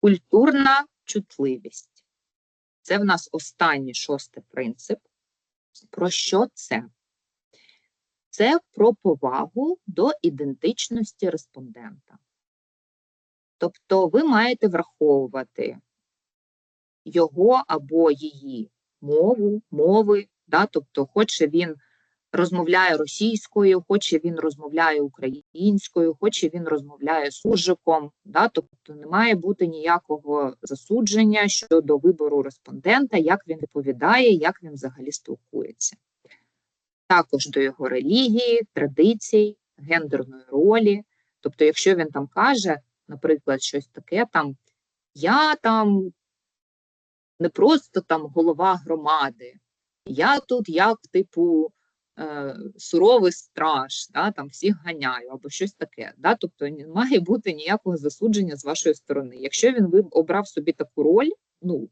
Культурна чутливість. Це в нас останній шостий принцип. Про що це? Це про повагу до ідентичності респондента. Тобто ви маєте враховувати його або її мову, мови, да? тобто, хоче він розмовляє російською, хоче він розмовляє українською, хоче він розмовляє суржиком, да? тобто не має бути ніякого засудження щодо вибору респондента, як він відповідає, як він взагалі спілкується. Також до його релігії, традицій, гендерної ролі. Тобто, якщо він там каже, наприклад, щось таке там, я там не просто там голова громади, я тут як, типу, суровий страж, да, там всіх ганяю або щось таке. Да? Тобто не має бути ніякого засудження з вашої сторони. Якщо він обрав собі таку роль, ну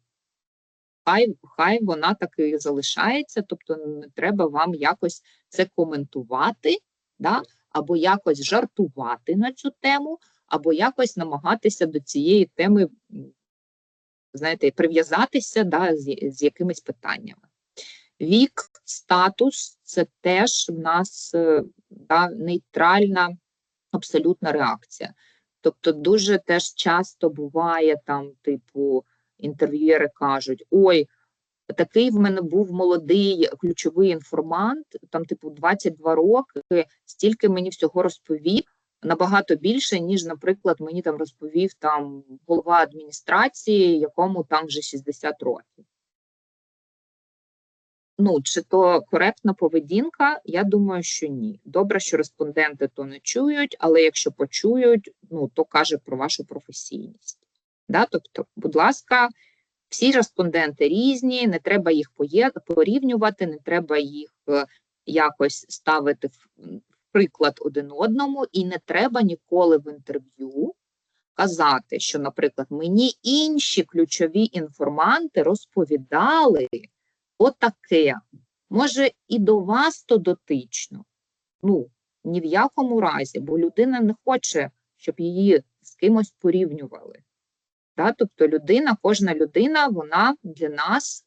хай, хай вона так і залишається, тобто не треба вам якось це коментувати, да? або якось жартувати на цю тему, або якось намагатися до цієї теми, знаєте, прив'язатися да, з, з якимись питаннями. Вік, статус це теж в нас е, да, нейтральна абсолютна реакція. Тобто, дуже теж часто буває там, типу, інтерв'юєри кажуть: ой, такий в мене був молодий ключовий інформант, там, типу, 22 роки, стільки мені всього розповів. Набагато більше, ніж, наприклад, мені там розповів там голова адміністрації, якому там вже 60 років. Ну, чи то коректна поведінка? Я думаю, що ні. Добре, що респонденти то не чують, але якщо почують, ну то каже про вашу професійність. Да? Тобто, будь ласка, всі респонденти різні, не треба їх порівнювати, не треба їх е, якось ставити в приклад один одному, і не треба ніколи в інтерв'ю казати, що, наприклад, мені інші ключові інформанти розповідали отаке. Може, і до вас то дотично. Ну, ні в якому разі, бо людина не хоче, щоб її з кимось порівнювали. Да? Тобто людина, кожна людина, вона для нас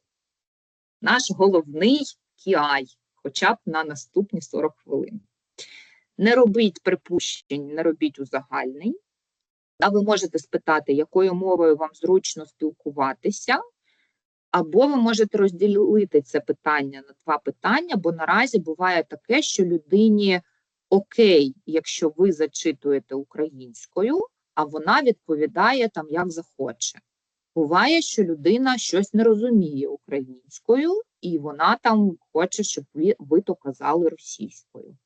наш головний кіай, хоча б на наступні 40 хвилин. Не робіть припущень, не робіть узагальнень. А ви можете спитати, якою мовою вам зручно спілкуватися, або ви можете розділити це питання на два питання, бо наразі буває таке, що людині окей, якщо ви зачитуєте українською, а вона відповідає там як захоче. Буває, що людина щось не розуміє українською, і вона там хоче, щоб ви, ви то казали російською.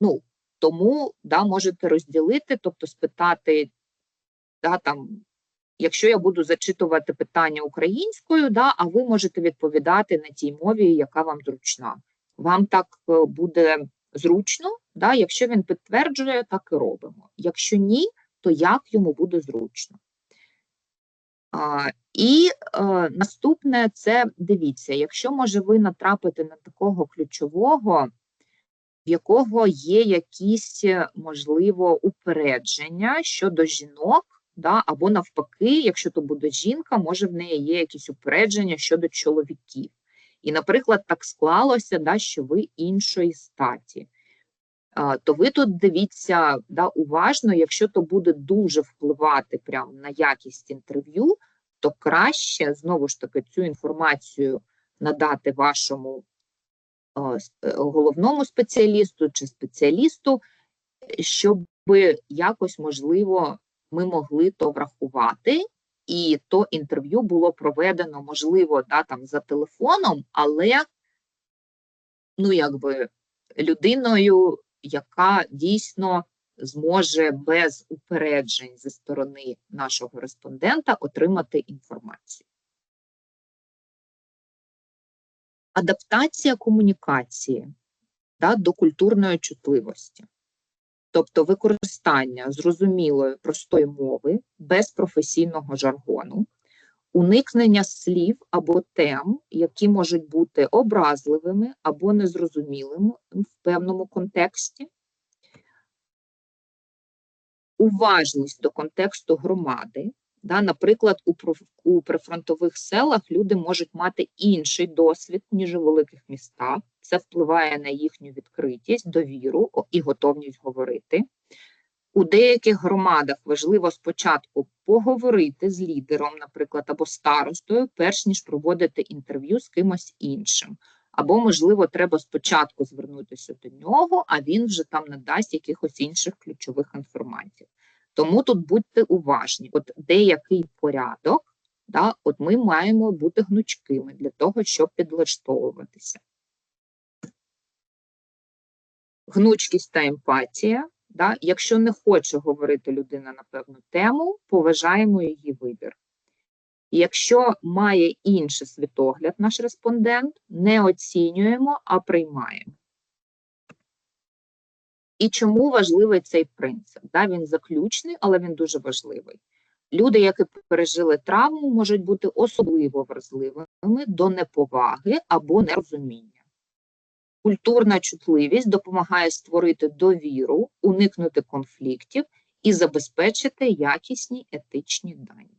Ну, тому да, можете розділити, тобто спитати, да, там, якщо я буду зачитувати питання українською, да, а ви можете відповідати на тій мові, яка вам зручна. Вам так е, буде зручно, да, якщо він підтверджує, так і робимо. Якщо ні, то як йому буде зручно. А, і е, наступне це дивіться, якщо може ви натрапите на такого ключового, в якого є якісь, е, можливо, упередження щодо жінок, да, або навпаки, якщо то буде жінка, може в неї є якісь упередження щодо чоловіків. І, наприклад, так склалося, да, що ви іншої статі. То ви тут дивіться да, уважно, якщо то буде дуже впливати прямо на якість інтерв'ю, то краще знову ж таки цю інформацію надати вашому е, головному спеціалісту чи спеціалісту, щоб якось можливо ми могли то врахувати, і то інтерв'ю було проведено, можливо, да, там за телефоном, але ну якби людиною, яка дійсно зможе без упереджень зі сторони нашого респондента отримати інформацію. Адаптація комунікації да, до культурної чутливості, тобто використання зрозумілої простої мови без професійного жаргону, уникнення слів або тем, які можуть бути образливими або незрозумілими в певному контексті, уважність до контексту громади, Да, наприклад, у, прифронтових селах люди можуть мати інший досвід, ніж у великих містах. Це впливає на їхню відкритість, довіру і готовність говорити. У деяких громадах важливо спочатку поговорити з лідером, наприклад, або старостою, перш ніж проводити інтерв'ю з кимось іншим. Або, можливо, треба спочатку звернутися до нього, а він вже там надасть якихось інших ключових інформацій. Тому тут будьте уважні. От деякий порядок, да, от ми маємо бути гнучкими для того, щоб підлаштовуватися. Гнучкість та емпатія. Да? Якщо не хоче говорити людина на певну тему, поважаємо її вибір. Якщо має інший світогляд наш респондент, не оцінюємо, а приймаємо. І чому важливий цей принцип? Да, він заключний, але він дуже важливий. Люди, які пережили травму, можуть бути особливо вразливими до неповаги або нерозуміння. Культурна чутливість допомагає створити довіру, уникнути конфліктів і забезпечити якісні етичні дані.